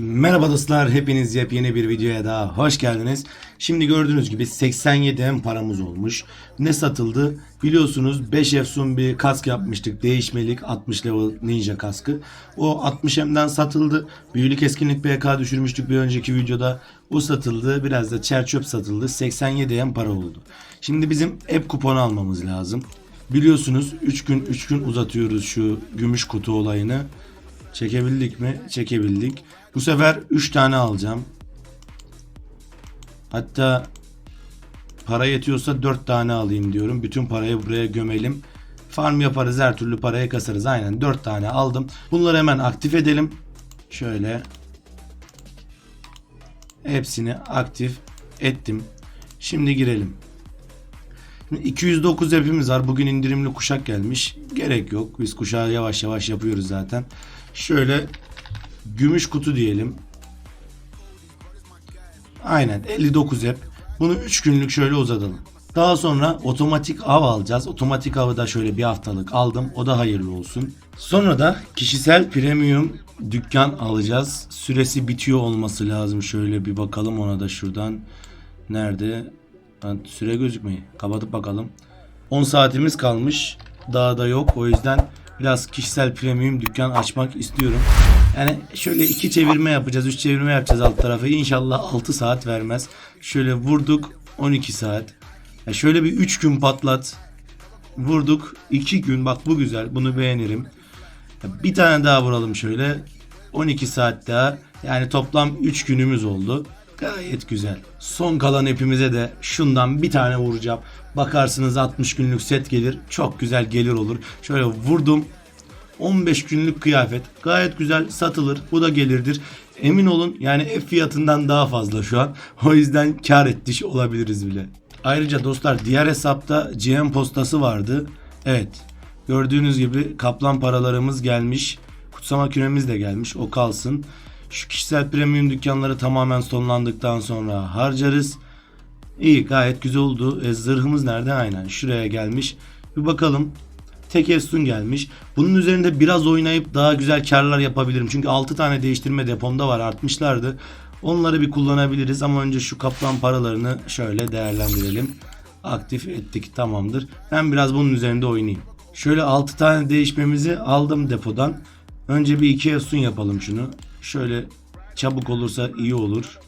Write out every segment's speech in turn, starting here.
Merhaba dostlar, hepiniz yepyeni bir videoya daha hoş geldiniz. Şimdi gördüğünüz gibi 87 hem paramız olmuş. Ne satıldı? Biliyorsunuz 5 efsun bir kask yapmıştık. Değişmelik 60 level ninja kaskı. O 60 hemden satıldı. Büyülük eskinlik BK düşürmüştük bir önceki videoda. O satıldı. Biraz da çerçöp satıldı. 87 hem para oldu. Şimdi bizim app kuponu almamız lazım. Biliyorsunuz 3 gün 3 gün uzatıyoruz şu gümüş kutu olayını. Çekebildik mi? Çekebildik. Bu sefer 3 tane alacağım. Hatta para yetiyorsa 4 tane alayım diyorum. Bütün parayı buraya gömelim. Farm yaparız her türlü parayı kasarız. Aynen 4 tane aldım. Bunları hemen aktif edelim. Şöyle. Hepsini aktif ettim. Şimdi girelim. Şimdi 209 hepimiz var. Bugün indirimli kuşak gelmiş. Gerek yok. Biz kuşağı yavaş yavaş yapıyoruz zaten. Şöyle gümüş kutu diyelim. Aynen 59 hep. Bunu 3 günlük şöyle uzatalım. Daha sonra otomatik av alacağız. Otomatik avı da şöyle bir haftalık aldım. O da hayırlı olsun. Sonra da kişisel premium dükkan alacağız. Süresi bitiyor olması lazım. Şöyle bir bakalım ona da şuradan. Nerede? Süre gözükmeyi. Kapatıp bakalım. 10 saatimiz kalmış. Daha da yok. O yüzden biraz kişisel premium dükkan açmak istiyorum. Yani şöyle iki çevirme yapacağız. Üç çevirme yapacağız alt tarafı. İnşallah 6 saat vermez. Şöyle vurduk 12 saat. Ya şöyle bir 3 gün patlat. Vurduk 2 gün. Bak bu güzel. Bunu beğenirim. Bir tane daha vuralım şöyle. 12 saat daha. Yani toplam 3 günümüz oldu. Gayet güzel. Son kalan hepimize de şundan bir tane vuracağım. Bakarsınız 60 günlük set gelir. Çok güzel gelir olur. Şöyle vurdum. 15 günlük kıyafet. Gayet güzel satılır. Bu da gelirdir. Emin olun yani F fiyatından daha fazla şu an. O yüzden kar etmiş olabiliriz bile. Ayrıca dostlar diğer hesapta GM postası vardı. Evet. Gördüğünüz gibi kaplan paralarımız gelmiş. Kutsama küremiz de gelmiş. O kalsın. Şu kişisel premium dükkanları tamamen sonlandıktan sonra harcarız. İyi gayet güzel oldu. E, zırhımız nerede? Aynen şuraya gelmiş. Bir bakalım. Tek efsun gelmiş. Bunun üzerinde biraz oynayıp daha güzel karlar yapabilirim. Çünkü 6 tane değiştirme depomda var artmışlardı. Onları bir kullanabiliriz ama önce şu kaplan paralarını şöyle değerlendirelim. Aktif ettik tamamdır. Ben biraz bunun üzerinde oynayayım. Şöyle 6 tane değişmemizi aldım depodan. Önce bir 2 efsun yapalım şunu. Şöyle çabuk olursa iyi olur.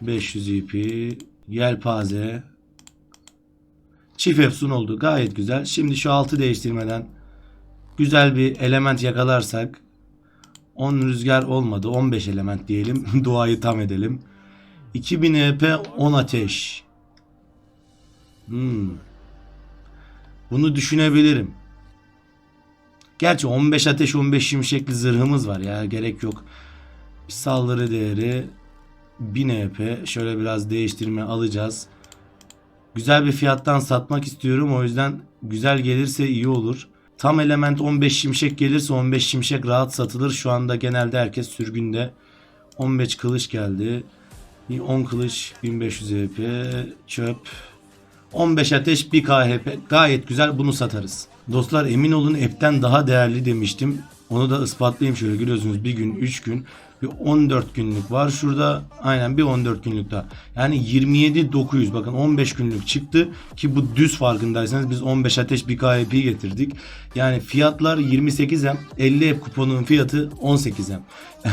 500 ipi, yelpaze, çift efsun oldu. Gayet güzel. Şimdi şu altı değiştirmeden güzel bir element yakalarsak 10 rüzgar olmadı. 15 element diyelim. Duayı tam edelim. 2000 EP 10 ateş. Hmm. Bunu düşünebilirim. Gerçi 15 ateş 15 şimşekli zırhımız var ya gerek yok. Bir saldırı değeri 1000 EP şöyle biraz değiştirme alacağız. Güzel bir fiyattan satmak istiyorum o yüzden güzel gelirse iyi olur. Tam element 15 şimşek gelirse 15 şimşek rahat satılır. Şu anda genelde herkes sürgünde. 15 kılıç geldi. Bir 10 kılıç 1500 EP çöp. 15 ateş 1 KHP gayet güzel bunu satarız. Dostlar emin olun app'ten daha değerli demiştim. Onu da ispatlayayım şöyle görüyorsunuz bir gün 3 gün bir 14 günlük var şurada aynen bir 14 günlük daha. Yani 27 900 bakın 15 günlük çıktı ki bu düz farkındaysanız biz 15 ateş bir KHP getirdik. Yani fiyatlar 28 hem 50 app kuponun fiyatı 18 hem.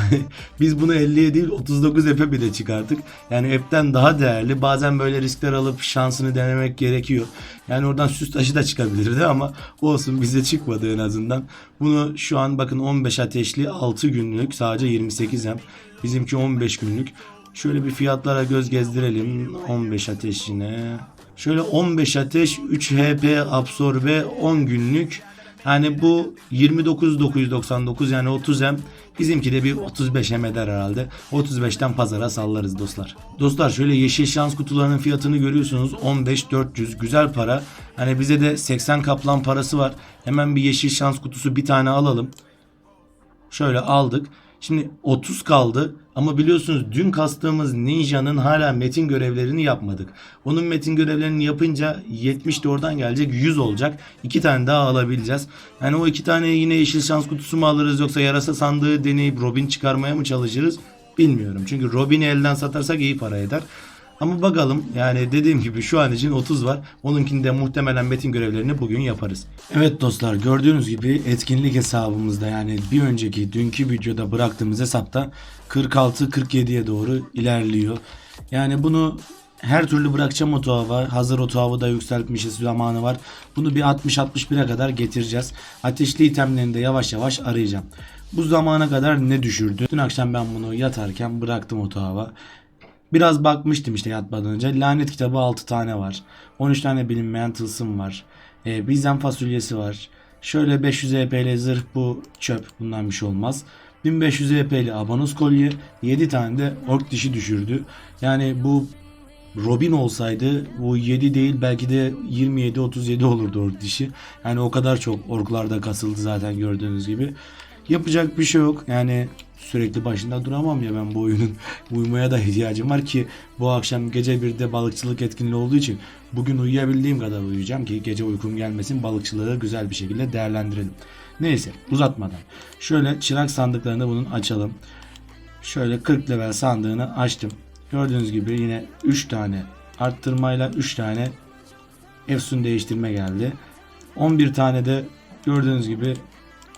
biz bunu 50'ye değil 39 app'e bile çıkarttık. Yani app'ten daha değerli. Bazen böyle riskler alıp şansını denemek gerekiyor. Yani oradan süs taşı da çıkabilirdi ama olsun bize çıkmadı en azından. Bunu şu an bakın 15 ateşli 6 günlük sadece 28 hem. Bizimki 15 günlük. Şöyle bir fiyatlara göz gezdirelim. 15 ateşine. Şöyle 15 ateş 3 HP absorbe 10 günlük. Yani bu 29.999 yani 30 hem bizimki de bir 35 hem eder herhalde. 35'ten pazara sallarız dostlar. Dostlar şöyle yeşil şans kutularının fiyatını görüyorsunuz 15.400 güzel para. Hani bize de 80 kaplan parası var. Hemen bir yeşil şans kutusu bir tane alalım. Şöyle aldık. Şimdi 30 kaldı ama biliyorsunuz dün kastığımız Ninja'nın hala metin görevlerini yapmadık. Onun metin görevlerini yapınca 70 de oradan gelecek 100 olacak. 2 tane daha alabileceğiz. Yani o iki tane yine yeşil şans kutusu mu alırız yoksa yarasa sandığı deneyip Robin çıkarmaya mı çalışırız? bilmiyorum. Çünkü Robin'i elden satarsak iyi para eder. Ama bakalım yani dediğim gibi şu an için 30 var. Onunkinde muhtemelen metin görevlerini bugün yaparız. Evet dostlar gördüğünüz gibi etkinlik hesabımızda yani bir önceki dünkü videoda bıraktığımız hesapta 46-47'ye doğru ilerliyor. Yani bunu her türlü bırakacağım o tuhava. Hazır o tuhavı da yükseltmişiz zamanı var. Bunu bir 60-61'e kadar getireceğiz. Ateşli itemlerini de yavaş yavaş arayacağım. Bu zamana kadar ne düşürdü? Dün akşam ben bunu yatarken bıraktım o tuhava. Biraz bakmıştım işte yatmadan önce. Lanet kitabı 6 tane var. 13 tane bilinmeyen tılsım var. Ee, bizden fasulyesi var. Şöyle 500 EP'li zırh bu çöp. Bundan bir şey olmaz. 1500 EP'li abanos kolye. 7 tane de ork dişi düşürdü. Yani bu Robin olsaydı bu 7 değil belki de 27-37 olurdu ork dişi. Yani o kadar çok orklarda kasıldı zaten gördüğünüz gibi. Yapacak bir şey yok. Yani sürekli başında duramam ya ben bu oyunun. Uyumaya da ihtiyacım var ki bu akşam gece 1'de balıkçılık etkinliği olduğu için bugün uyuyabildiğim kadar uyuyacağım ki gece uykum gelmesin balıkçılığı güzel bir şekilde değerlendirelim. Neyse uzatmadan. Şöyle çırak sandıklarını bunun açalım. Şöyle 40 level sandığını açtım. Gördüğünüz gibi yine 3 tane arttırmayla 3 tane Efsun değiştirme geldi. 11 tane de gördüğünüz gibi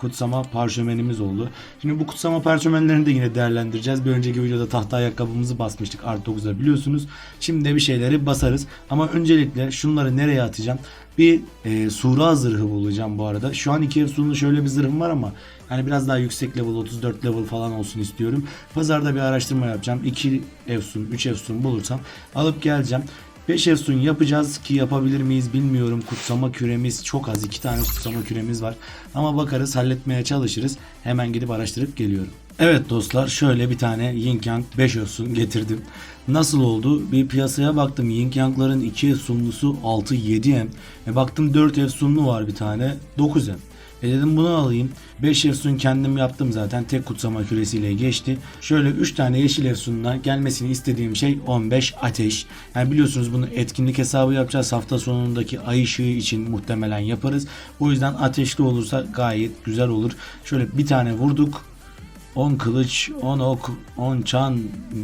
kutsama parşömenimiz oldu. Şimdi bu kutsama parşömenlerini de yine değerlendireceğiz. Bir önceki videoda tahta ayakkabımızı basmıştık artı 9'da biliyorsunuz. Şimdi de bir şeyleri basarız. Ama öncelikle şunları nereye atacağım? Bir e, sura zırhı bulacağım bu arada. Şu an iki efsunlu şöyle bir zırhım var ama hani biraz daha yüksek level 34 level falan olsun istiyorum. Pazarda bir araştırma yapacağım. 2 efsun 3 efsun bulursam alıp geleceğim. 5 efsun yapacağız ki yapabilir miyiz bilmiyorum. Kutsama küremiz çok az. 2 tane kutsama küremiz var. Ama bakarız halletmeye çalışırız. Hemen gidip araştırıp geliyorum. Evet dostlar şöyle bir tane Yin Yang 5 efsun getirdim. Nasıl oldu? Bir piyasaya baktım. Yin Yang'ların 2 efsunlusu 6-7 M. E baktım 4 efsunlu var bir tane 9 M. E dedim bunu alayım. 5 efsun kendim yaptım zaten. Tek kutsama küresiyle geçti. Şöyle 3 tane yeşil efsunla gelmesini istediğim şey 15 ateş. Yani biliyorsunuz bunu etkinlik hesabı yapacağız. Hafta sonundaki ay ışığı için muhtemelen yaparız. O yüzden ateşli olursa gayet güzel olur. Şöyle bir tane vurduk. 10 kılıç, 10 ok, 10 çan.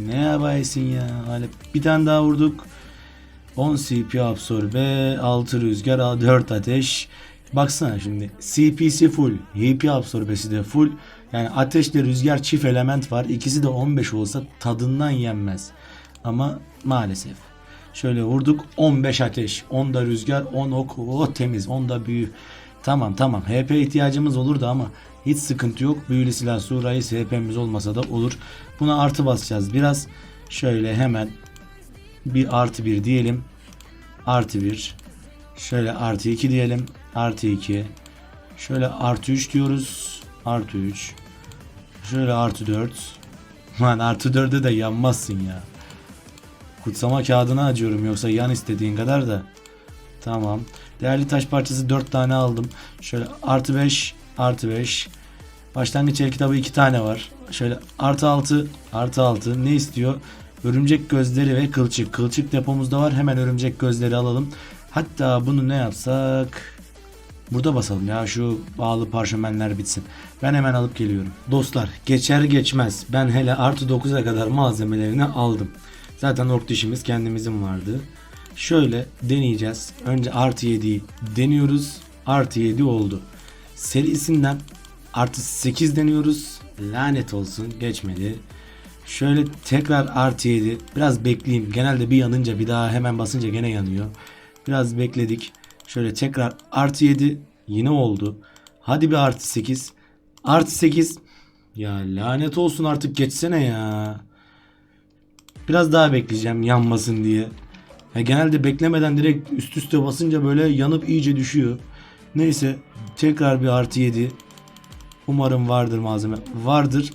Ne yapaysın ya? Hani bir tane daha vurduk. 10 CP absorbe, 6 rüzgar, 4 ateş. Baksana şimdi CP'si full, HP absorbesi de full. Yani ateşle rüzgar çift element var. İkisi de 15 olsa tadından yenmez. Ama maalesef. Şöyle vurduk 15 ateş, 10 da rüzgar, 10 ok, o temiz, 10 da büyü. Tamam tamam HP ihtiyacımız olurdu ama hiç sıkıntı yok. Büyülü silah surayı HP'miz olmasa da olur. Buna artı basacağız biraz. Şöyle hemen bir artı bir diyelim. Artı bir. Şöyle artı 2 diyelim. Artı 2. Şöyle artı 3 diyoruz. Artı 3. Şöyle artı 4. Lan artı 4'e de yanmazsın ya. Kutsama kağıdına acıyorum yoksa yan istediğin kadar da. Tamam. Değerli taş parçası 4 tane aldım. Şöyle artı 5. Artı 5. Başlangıç el kitabı 2 tane var. Şöyle artı 6. Artı 6. Ne istiyor? Örümcek gözleri ve kılçık. Kılçık depomuzda var. Hemen örümcek gözleri alalım. Hatta bunu ne yapsak? Burada basalım ya şu bağlı parşömenler bitsin. Ben hemen alıp geliyorum. Dostlar geçer geçmez ben hele artı 9'a kadar malzemelerini aldım. Zaten ork dişimiz kendimizin vardı. Şöyle deneyeceğiz. Önce artı 7'yi deniyoruz. Artı 7 oldu. Serisinden artı 8 deniyoruz. Lanet olsun geçmedi. Şöyle tekrar artı 7. Biraz bekleyeyim. Genelde bir yanınca bir daha hemen basınca gene yanıyor. Biraz bekledik. Şöyle tekrar artı 7 yine oldu. Hadi bir artı 8. Artı 8. Ya lanet olsun artık geçsene ya. Biraz daha bekleyeceğim yanmasın diye. Ya genelde beklemeden direkt üst üste basınca böyle yanıp iyice düşüyor. Neyse tekrar bir artı 7. Umarım vardır malzeme. Vardır.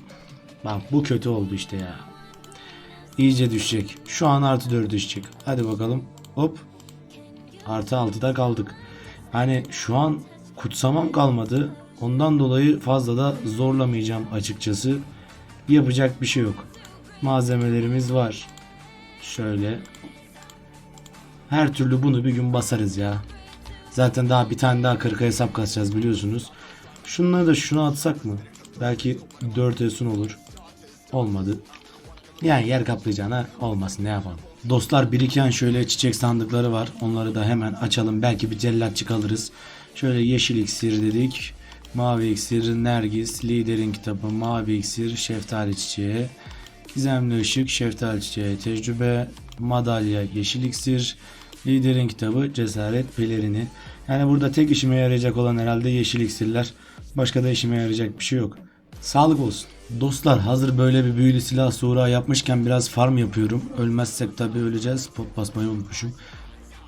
Bak bu kötü oldu işte ya. İyice düşecek. Şu an artı 4 düşecek. Hadi bakalım. Hop. Artı 6'da kaldık. Yani şu an kutsamam kalmadı. Ondan dolayı fazla da zorlamayacağım açıkçası. Yapacak bir şey yok. Malzemelerimiz var. Şöyle. Her türlü bunu bir gün basarız ya. Zaten daha bir tane daha 40 hesap kasacağız biliyorsunuz. Şunları da şuna atsak mı? Belki 4 esun olur. Olmadı. Yani yer kaplayacağına olmasın ne yapalım. Dostlar biriken şöyle çiçek sandıkları var. Onları da hemen açalım. Belki bir cellatçık alırız. Şöyle yeşil iksir dedik. Mavi iksir, nergis, liderin kitabı, mavi iksir, şeftali çiçeği, gizemli ışık, şeftali çiçeği, tecrübe, madalya, yeşil iksir, liderin kitabı, cesaret, pelerini. Yani burada tek işime yarayacak olan herhalde yeşil iksirler. Başka da işime yarayacak bir şey yok. Sağlık olsun. Dostlar hazır böyle bir büyülü silah suğra yapmışken biraz farm yapıyorum. Ölmezsek tabi öleceğiz. Pot basmayı unutmuşum.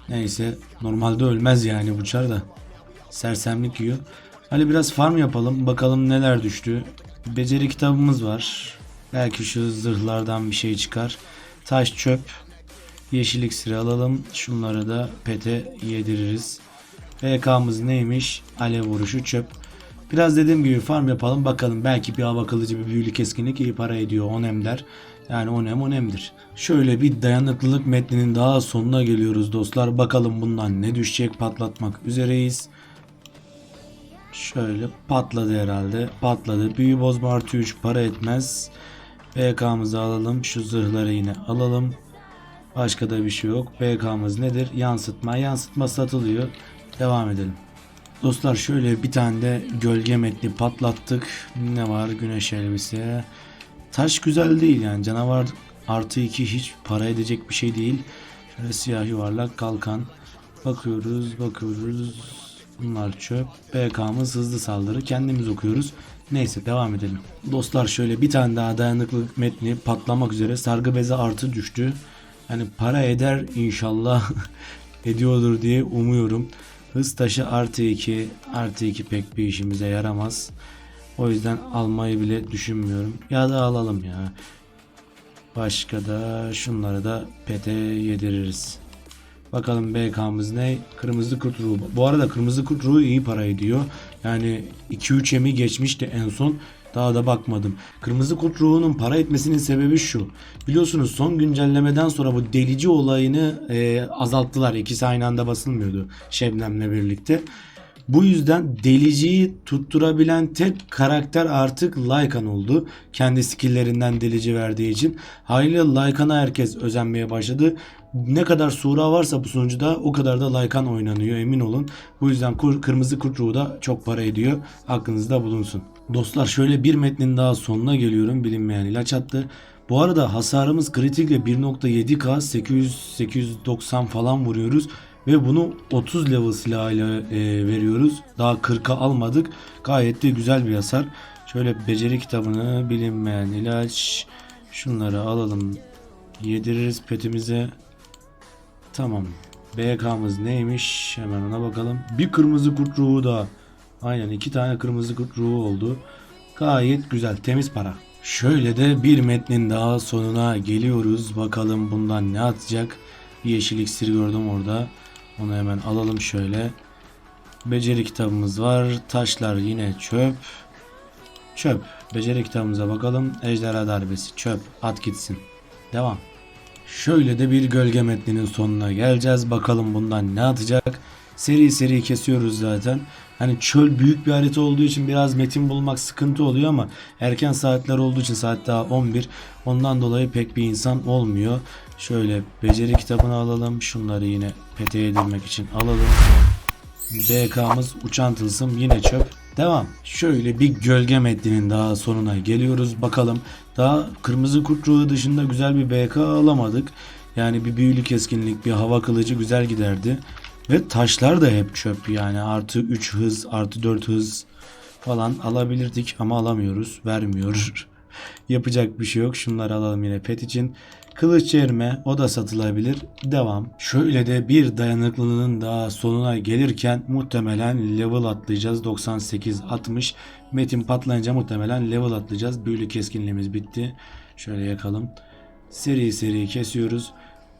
Neyse normalde ölmez yani bu çar da. Sersemlik yiyor. Hadi biraz farm yapalım. Bakalım neler düştü. Beceri kitabımız var. Belki şu zırhlardan bir şey çıkar. Taş çöp. Yeşil iksiri alalım. Şunları da pete yediririz. PK'mız neymiş? Alev vuruşu çöp. Biraz dediğim gibi farm yapalım bakalım. Belki bir hava kılıcı bir büyülü keskinlik iyi para ediyor. Onemler. Yani onem onemdir. Şöyle bir dayanıklılık metninin daha sonuna geliyoruz dostlar. Bakalım bundan ne düşecek patlatmak üzereyiz. Şöyle patladı herhalde. Patladı. Büyü bozma artı 3 para etmez. BK'mızı alalım. Şu zırhları yine alalım. Başka da bir şey yok. BK'mız nedir? Yansıtma. Yansıtma satılıyor. Devam edelim. Dostlar şöyle bir tane de gölge metni patlattık. Ne var? Güneş elbise. Taş güzel değil yani. Canavar artı 2 hiç para edecek bir şey değil. Şöyle siyah yuvarlak kalkan. Bakıyoruz bakıyoruz. Bunlar çöp. BK'mız hızlı saldırı. Kendimiz okuyoruz. Neyse devam edelim. Dostlar şöyle bir tane daha dayanıklılık metni patlamak üzere. Sargı bezi artı düştü. Yani para eder inşallah. Ediyordur diye umuyorum. Hız taşı artı 2. Artı 2 pek bir işimize yaramaz. O yüzden almayı bile düşünmüyorum. Ya da alalım ya. Başka da şunları da pete yediririz. Bakalım BK'mız ne? Kırmızı kurt ruhu. Bu arada kırmızı kurt ruhu iyi para ediyor. Yani 2-3 emi geçmişti en son. Daha da bakmadım. Kırmızı kurt ruhunun para etmesinin sebebi şu. Biliyorsunuz son güncellemeden sonra bu delici olayını e, azalttılar. İkisi aynı anda basılmıyordu Şebnem'le birlikte. Bu yüzden deliciyi tutturabilen tek karakter artık Lycan oldu. Kendi skillerinden delici verdiği için. Haliyle Lycan'a herkes özenmeye başladı. Ne kadar sura varsa bu sunucuda o kadar da Lycan oynanıyor emin olun. Bu yüzden kur, kırmızı kurt ruhu da çok para ediyor. Aklınızda bulunsun. Dostlar şöyle bir metnin daha sonuna geliyorum. Bilinmeyen ilaç attı. Bu arada hasarımız kritikle 1.7k 800 890 falan vuruyoruz ve bunu 30 level silahıyla e, veriyoruz. Daha 40'a almadık. Gayet de güzel bir hasar. Şöyle beceri kitabını bilinmeyen ilaç şunları alalım. Yediririz petimize. Tamam. BK'mız neymiş? Hemen ona bakalım. Bir kırmızı kurt ruhu da. Aynen iki tane kırmızı kurt ruhu oldu. Gayet güzel. Temiz para. Şöyle de bir metnin daha sonuna geliyoruz. Bakalım bundan ne atacak. Bir yeşil iksir gördüm orada. Onu hemen alalım şöyle. Beceri kitabımız var. Taşlar yine çöp. Çöp. Beceri kitabımıza bakalım. Ejderha darbesi. Çöp. At gitsin. Devam. Şöyle de bir gölge metninin sonuna geleceğiz. Bakalım bundan ne atacak. Seri seri kesiyoruz zaten. Hani çöl büyük bir harita olduğu için biraz metin bulmak sıkıntı oluyor ama erken saatler olduğu için saat daha 11. Ondan dolayı pek bir insan olmuyor. Şöyle beceri kitabını alalım. Şunları yine pete yedirmek için alalım. BK'mız uçan tılsım yine çöp. Devam. Şöyle bir gölge metninin daha sonuna geliyoruz. Bakalım daha kırmızı kurt dışında güzel bir BK alamadık. Yani bir büyülü keskinlik, bir hava kılıcı güzel giderdi. Ve taşlar da hep çöp yani artı 3 hız, artı 4 hız falan alabilirdik ama alamıyoruz. Vermiyor. Yapacak bir şey yok. Şunları alalım yine pet için. Kılıç çevirme o da satılabilir. Devam. Şöyle de bir dayanıklılığının daha sonuna gelirken muhtemelen level atlayacağız. 98-60. Metin patlayınca muhtemelen level atlayacağız. Büyülü keskinliğimiz bitti. Şöyle yakalım. Seri seri kesiyoruz.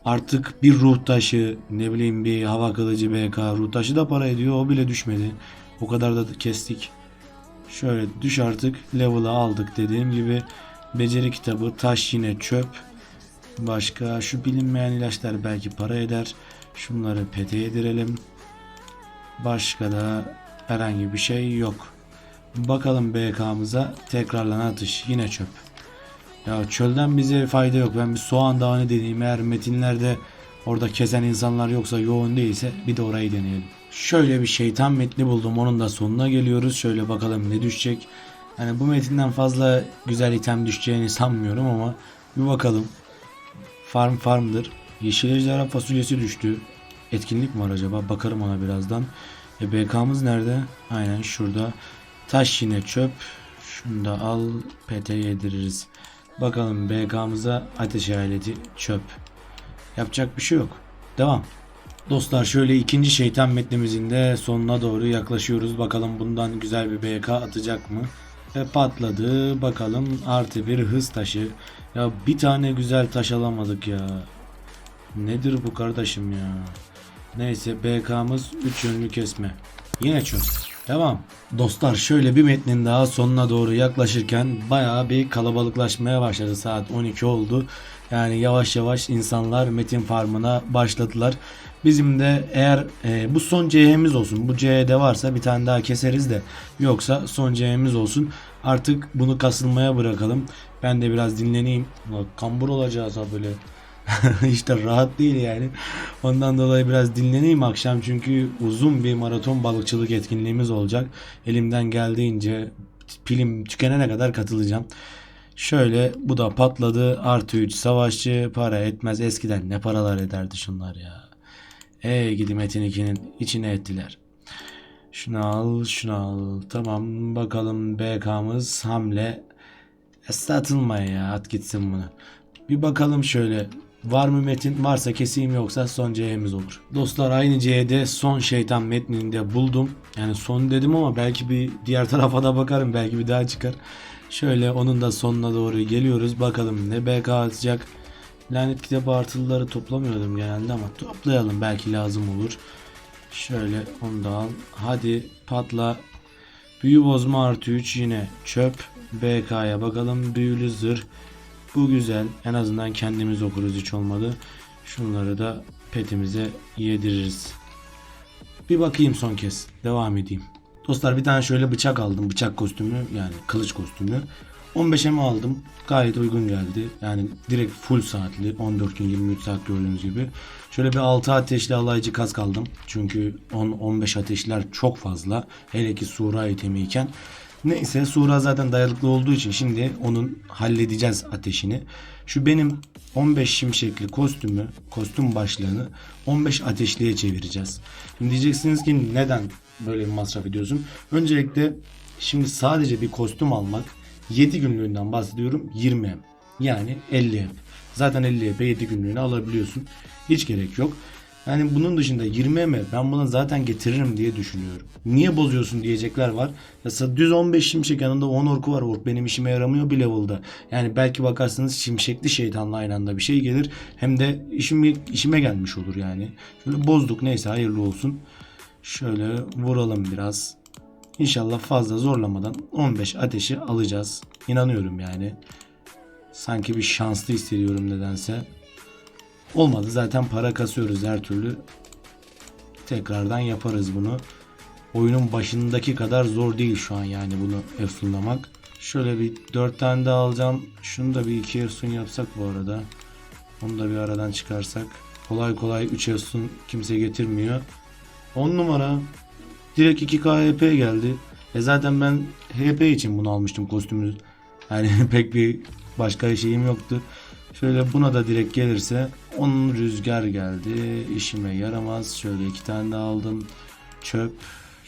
Artık bir ruh taşı ne bileyim bir hava kılıcı BK ruh taşı da para ediyor. O bile düşmedi. O kadar da kestik. Şöyle düş artık level'ı aldık dediğim gibi. Beceri kitabı taş yine çöp. Başka şu bilinmeyen ilaçlar belki para eder. Şunları pete yedirelim. Başka da herhangi bir şey yok. Bakalım BK'mıza tekrarlanan atış yine çöp. Ya çölden bize fayda yok. Ben bir soğan dağını deneyeyim. Eğer metinlerde orada kesen insanlar yoksa yoğun değilse bir de orayı deneyelim. Şöyle bir şeytan metni buldum. Onun da sonuna geliyoruz. Şöyle bakalım ne düşecek. Yani bu metinden fazla güzel item düşeceğini sanmıyorum ama bir bakalım. Farm farmdır. Yeşil ejderha fasulyesi düştü. Etkinlik mi var acaba? Bakarım ona birazdan. E BK'mız nerede? Aynen şurada. Taş yine çöp. Şunu da al. PT yediririz. Bakalım BK'mıza ateş aleti çöp. Yapacak bir şey yok. Devam. Dostlar şöyle ikinci şeytan metnimizin de sonuna doğru yaklaşıyoruz. Bakalım bundan güzel bir BK atacak mı? Ve patladı. Bakalım artı bir hız taşı. Ya bir tane güzel taş alamadık ya. Nedir bu kardeşim ya? Neyse BK'mız 3 yönlü kesme. Yine çöp. Devam. Dostlar şöyle bir metnin daha sonuna doğru yaklaşırken bayağı bir kalabalıklaşmaya başladı. Saat 12 oldu. Yani yavaş yavaş insanlar metin farmına başladılar. Bizim de eğer e, bu son CH'miz olsun. Bu CH'de varsa bir tane daha keseriz de. Yoksa son CH'miz olsun. Artık bunu kasılmaya bırakalım. Ben de biraz dinleneyim. Kambur olacağız ha böyle. işte rahat değil yani. Ondan dolayı biraz dinleneyim akşam çünkü uzun bir maraton balıkçılık etkinliğimiz olacak. Elimden geldiğince pilim tükenene kadar katılacağım. Şöyle bu da patladı. Artı 3 savaşçı para etmez. Eskiden ne paralar ederdi şunlar ya. Ey gidi Metin 2'nin içine ettiler. Şunu al şunu al. Tamam bakalım BK'mız hamle. E, satılmaya ya at gitsin bunu. Bir bakalım şöyle. Var mı metin? Varsa keseyim yoksa son C'miz olur. Dostlar aynı C'de son şeytan metnini de buldum. Yani son dedim ama belki bir diğer tarafa da bakarım. Belki bir daha çıkar. Şöyle onun da sonuna doğru geliyoruz. Bakalım ne BK atacak. Lanet kitabı artılıları toplamıyordum genelde ama toplayalım belki lazım olur. Şöyle onu da al. Hadi patla. Büyü bozma artı 3 yine çöp. BK'ya bakalım. Büyülü zırh. Bu güzel. En azından kendimiz okuruz hiç olmadı. Şunları da petimize yediririz. Bir bakayım son kez. Devam edeyim. Dostlar bir tane şöyle bıçak aldım. Bıçak kostümü yani kılıç kostümü. 15'e mi aldım? Gayet uygun geldi. Yani direkt full saatli. 14 gün 23 saat gördüğünüz gibi. Şöyle bir 6 ateşli alaycı kask aldım. Çünkü 10-15 ateşler çok fazla. Hele ki Sura itemiyken. Neyse Sura zaten dayanıklı olduğu için şimdi onun halledeceğiz ateşini. Şu benim 15 şimşekli kostümü, kostüm başlığını 15 ateşliye çevireceğiz. Şimdi diyeceksiniz ki neden böyle bir masraf ediyorsun? Öncelikle şimdi sadece bir kostüm almak 7 günlüğünden bahsediyorum 20 M. Yani 50 M. Zaten 50 M 7 günlüğüne alabiliyorsun. Hiç gerek yok. Yani bunun dışında 20 M ben buna zaten getiririm diye düşünüyorum. Niye bozuyorsun diyecekler var. Ya düz 15 şimşek yanında 10 orku var. Ork benim işime yaramıyor bir level'da. Yani belki bakarsınız şimşekli şeytanla aynı anda bir şey gelir. Hem de işime, işime gelmiş olur yani. Şöyle bozduk neyse hayırlı olsun. Şöyle vuralım biraz. İnşallah fazla zorlamadan 15 ateşi alacağız. İnanıyorum yani. Sanki bir şanslı hissediyorum nedense. Olmadı zaten para kasıyoruz her türlü. Tekrardan yaparız bunu. Oyunun başındaki kadar zor değil şu an yani bunu efsunlamak. Şöyle bir 4 tane daha alacağım. Şunu da bir 2 efsun yapsak bu arada. Onu da bir aradan çıkarsak. Kolay kolay 3 efsun kimse getirmiyor. 10 numara. Direkt 2K HP geldi. E zaten ben HP için bunu almıştım kostümü. Yani pek bir başka şeyim yoktu. Şöyle buna da direkt gelirse onun rüzgar geldi. İşime yaramaz. Şöyle iki tane daha aldım. Çöp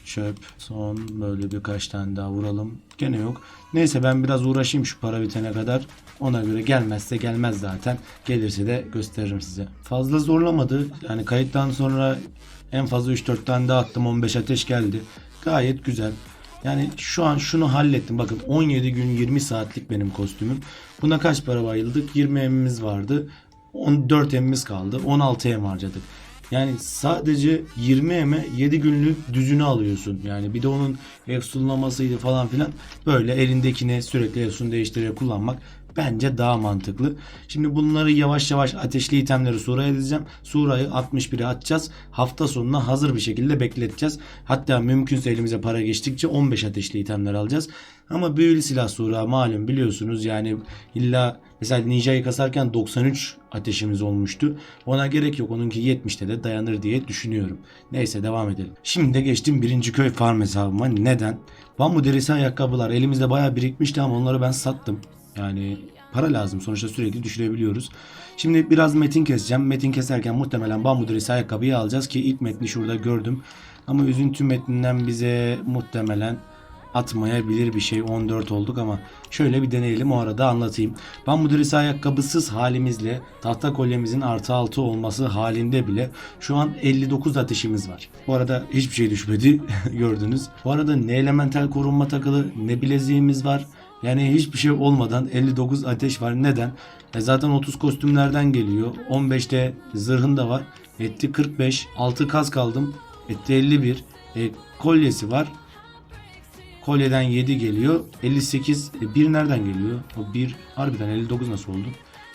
çöp son böyle birkaç tane daha vuralım. Gene yok. Neyse ben biraz uğraşayım şu para bitene kadar. Ona göre gelmezse gelmez zaten. Gelirse de gösteririm size. Fazla zorlamadı. Yani kayıttan sonra en fazla 3-4 tane daha attım. 15 ateş geldi. Gayet güzel. Yani şu an şunu hallettim. Bakın 17 gün 20 saatlik benim kostümüm. Buna kaç para bayıldık? 20 emimiz vardı. 14 emimiz kaldı. 16 em harcadık. Yani sadece 20 eme 7 günlük düzünü alıyorsun. Yani bir de onun efsunlamasıydı falan filan. Böyle elindekini sürekli efsun değiştirerek kullanmak bence daha mantıklı. Şimdi bunları yavaş yavaş ateşli itemleri Sura'ya dizeceğim. Sura'yı 61'e atacağız. Hafta sonuna hazır bir şekilde bekleteceğiz. Hatta mümkünse elimize para geçtikçe 15 ateşli itemler alacağız. Ama büyülü silah Sura malum biliyorsunuz yani illa mesela Ninja'yı kasarken 93 ateşimiz olmuştu. Ona gerek yok. Onunki 70'te de dayanır diye düşünüyorum. Neyse devam edelim. Şimdi de geçtim birinci köy farm hesabıma. Neden? Bambu derisi ayakkabılar elimizde bayağı birikmişti ama onları ben sattım. Yani para lazım sonuçta sürekli düşürebiliyoruz. Şimdi biraz metin keseceğim. Metin keserken muhtemelen bambu derisi ayakkabıyı alacağız ki ilk metni şurada gördüm. Ama üzüntü metninden bize muhtemelen atmayabilir bir şey 14 olduk ama şöyle bir deneyelim o arada anlatayım. Bambu derisi ayakkabısız halimizle tahta kolyemizin artı 6 olması halinde bile şu an 59 ateşimiz var. Bu arada hiçbir şey düşmedi gördünüz. Bu arada ne elemental korunma takılı ne bileziğimiz var. Yani hiçbir şey olmadan 59 ateş var. Neden? E zaten 30 kostümlerden geliyor. 15'te zırhın da var. Etti 45. 6 kas kaldım. Etti 51. E, kolyesi var. Kolyeden 7 geliyor. 58. E, 1 nereden geliyor? O 1 harbiden 59 nasıl oldu?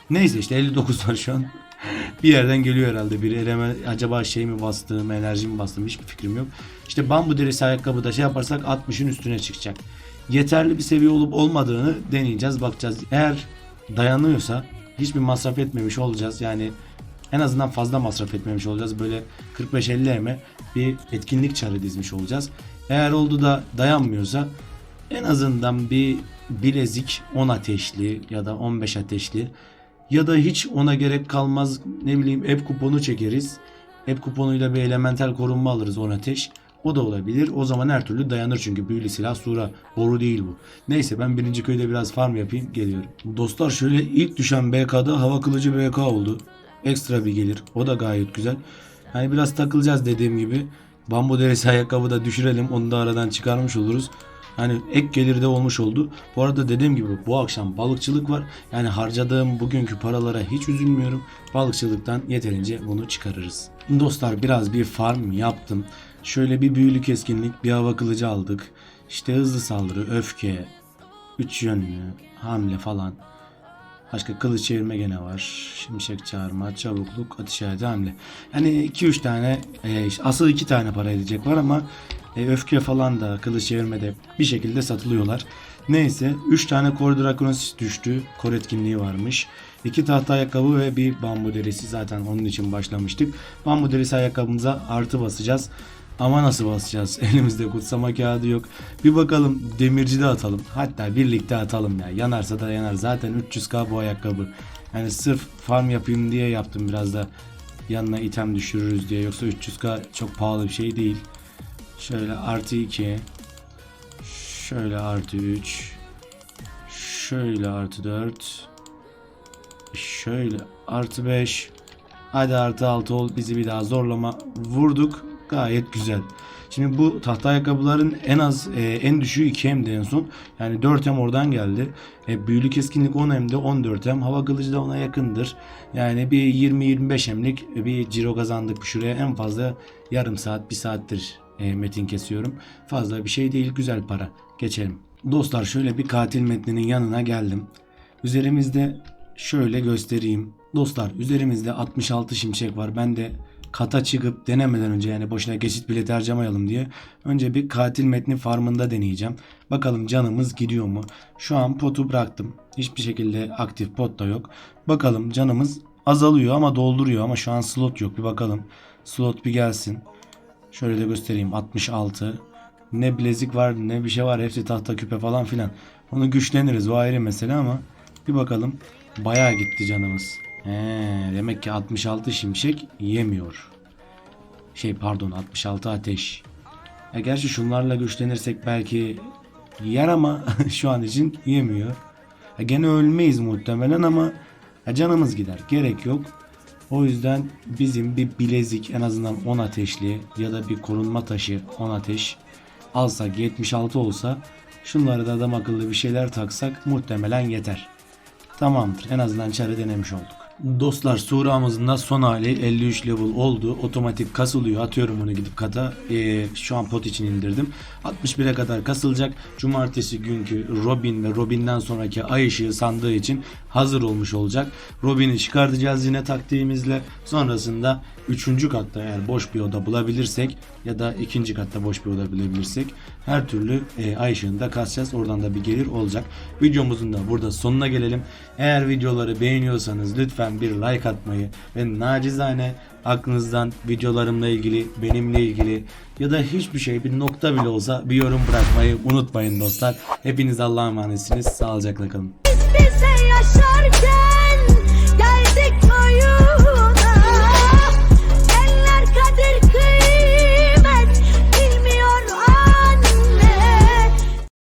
Neyse işte 59 var şu an. bir yerden geliyor herhalde biri. Eleme, acaba şey mi bastım, enerji mi bastım hiçbir fikrim yok. İşte bambu derisi ayakkabı da şey yaparsak 60'ın üstüne çıkacak. Yeterli bir seviye olup olmadığını deneyeceğiz, bakacağız. Eğer dayanıyorsa hiçbir masraf etmemiş olacağız. Yani en azından fazla masraf etmemiş olacağız. Böyle 45-50 eme bir etkinlik çarı dizmiş olacağız. Eğer oldu da dayanmıyorsa en azından bir bilezik 10 ateşli ya da 15 ateşli ya da hiç ona gerek kalmaz ne bileyim app kuponu çekeriz. App kuponuyla bir elemental korunma alırız 10 ateş. O da olabilir. O zaman her türlü dayanır çünkü büyülü silah sura. Boru değil bu. Neyse ben birinci köyde biraz farm yapayım geliyorum. Dostlar şöyle ilk düşen BK'da hava kılıcı BK oldu. Ekstra bir gelir. O da gayet güzel. Hani biraz takılacağız dediğim gibi. Bambu derisi ayakkabı da düşürelim. Onu da aradan çıkarmış oluruz. Hani ek gelir de olmuş oldu. Bu arada dediğim gibi bu akşam balıkçılık var. Yani harcadığım bugünkü paralara hiç üzülmüyorum. Balıkçılıktan yeterince bunu çıkarırız. Dostlar biraz bir farm yaptım. Şöyle bir büyülü keskinlik, bir hava kılıcı aldık. İşte hızlı saldırı, öfke, üç yönlü, hamle falan. Başka kılıç çevirme gene var. Şimşek çağırma, çabukluk, hayatı, hamle. Yani 2-3 tane, e, asıl 2 tane para edecek var ama e, öfke falan da kılıç çevirmede bir şekilde satılıyorlar. Neyse 3 tane Kor düştü. Kor etkinliği varmış. 2 tahta ayakkabı ve bir bambu derisi zaten onun için başlamıştık. Bambu derisi ayakkabımıza artı basacağız. Ama nasıl basacağız? Elimizde kutsama kağıdı yok. Bir bakalım demirci de atalım. Hatta birlikte atalım ya. Yanarsa da yanar. Zaten 300k bu ayakkabı. Yani sırf farm yapayım diye yaptım biraz da yanına item düşürürüz diye. Yoksa 300k çok pahalı bir şey değil. Şöyle artı 2. Şöyle artı 3. Şöyle artı 4. Şöyle artı 5. Hadi artı 6 ol bizi bir daha zorlama. Vurduk. Gayet güzel. Şimdi bu tahta ayakkabıların en az e, en düşüğü 2 M'di en son. Yani 4 M oradan geldi. E, büyülü keskinlik 10 M'de 14 M. Hava kılıcı da ona yakındır. Yani bir 20-25 M'lik bir ciro kazandık şuraya. En fazla yarım saat, bir saattir e, metin kesiyorum. Fazla bir şey değil. Güzel para. Geçelim. Dostlar şöyle bir katil metninin yanına geldim. Üzerimizde şöyle göstereyim. Dostlar üzerimizde 66 şimşek var. Ben de kata çıkıp denemeden önce yani boşuna geçit bileti harcamayalım diye önce bir katil metni farmında deneyeceğim. Bakalım canımız gidiyor mu? Şu an potu bıraktım. Hiçbir şekilde aktif pot da yok. Bakalım canımız azalıyor ama dolduruyor ama şu an slot yok. Bir bakalım. Slot bir gelsin. Şöyle de göstereyim. 66. Ne bilezik var ne bir şey var. Hepsi tahta küpe falan filan. Onu güçleniriz. O ayrı mesele ama bir bakalım. Bayağı gitti canımız. He, demek ki 66 şimşek yemiyor. Şey pardon 66 ateş. Ya gerçi şunlarla güçlenirsek belki yer ama şu an için yemiyor. Ya gene ölmeyiz muhtemelen ama ya canımız gider. Gerek yok. O yüzden bizim bir bilezik en azından 10 ateşli ya da bir korunma taşı 10 ateş alsak 76 olsa şunları da adam akıllı bir şeyler taksak muhtemelen yeter. Tamamdır. En azından çare denemiş olduk. Dostlar Sura'mızın da son hali 53 level oldu. Otomatik kasılıyor. Atıyorum onu gidip kata. Ee, şu an pot için indirdim. 61'e kadar kasılacak. Cumartesi günkü Robin ve Robin'den sonraki ay ışığı sandığı için hazır olmuş olacak. Robin'i çıkartacağız yine taktiğimizle. Sonrasında 3. katta eğer boş bir oda bulabilirsek ya da 2. katta boş bir oda bulabilirsek her türlü e, ay ışığını da kasacağız. Oradan da bir gelir olacak. Videomuzun da burada sonuna gelelim. Eğer videoları beğeniyorsanız lütfen bir like atmayı ve nacizane aklınızdan videolarımla ilgili, benimle ilgili ya da hiçbir şey bir nokta bile olsa bir yorum bırakmayı unutmayın dostlar. Hepiniz Allah'a emanetsiniz. Sağlıcakla kalın.